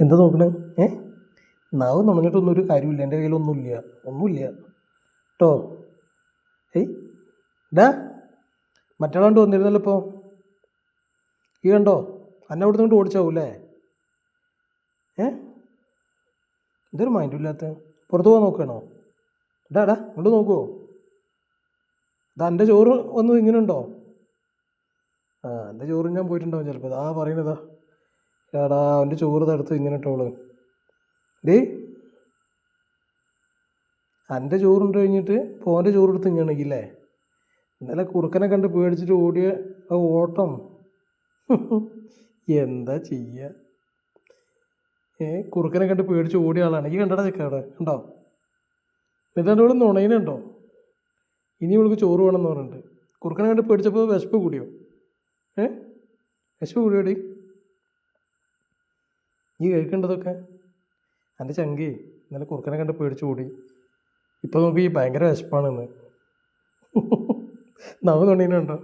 എന്താ നോക്കണേ? ഏ? നാവ് നുണഞ്ഞിട്ടൊന്നും ഒരു കാര്യമില്ല. എന്റെ കയ്യിലൊന്നുമില്ല ഒന്നുമില്ല. കേട്ടോ ഏയ്. ഡാ. മറ്റന്നാണ്ട് വന്നിരുന്നല്ലോ ഇപ്പോൾ ഈ കണ്ടോ? അന്നെ അവിടെ കൊണ്ട് ഓടിച്ചാവൂല്ലേ? ഏ? എന്തൊരു മൈൻഡും ഇല്ലാത്ത. പുറത്ത് പോകാൻ നോക്കണോ ഡാ ഡാ ഇങ്ങോട്ട് നോക്കുമോ ഇതാ എന്റെ ചോറ് വന്ന് ഇങ്ങനെ ഉണ്ടോ ആ എന്റെ ചോറ് ഞാൻ പോയിട്ടുണ്ടാവും ചിലപ്പോൾ. ആ പറയണതാ എടാ അവന്റെ ചോറ് തടുത്ത് ഇങ്ങനെ ഇട്ടോൾ ഡേ എന്റെ ചോറുണ്ട് കഴിഞ്ഞിട്ട് പോന്റെ ചോറ് എടുത്ത് ഇങ്ങനെയാണെങ്കിലേ ഇന്നലെ കുറുക്കനെ കണ്ട് പേടിച്ചിട്ട് ഓടിയ ആ ഓട്ടം. എന്താ ചെയ്യുക ഏ കുറുക്കനെ കണ്ട് പേടിച്ച് ഓടിയ ആളാണ്. ഈ കണ്ടടാ ചെക്ക അവിടെ. ഉണ്ടോ എന്നിട്ട് ഇവിടെ നുണയിനുണ്ടോ ഇനി ഇവൾക്ക് ചോറ് വേണമെന്ന് പറഞ്ഞിട്ട്. കുറുക്കനെ കണ്ട് പേടിച്ചപ്പോൾ വിശപ്പ് കൂടിയോ? ഏ? വിശപ്പ് കൂടിയോടി നീ കേൾക്കേണ്ടതൊക്കെ? എന്റെ ചങ്കി ഇന്നലെ കുറുക്കനെ കണ്ട് പേടിച്ച് കൂടി ഇപ്പോൾ നോക്കി ഭയങ്കര വിശപ്പാണെന്ന് നവ തൊണ്ണീനുണ്ടോ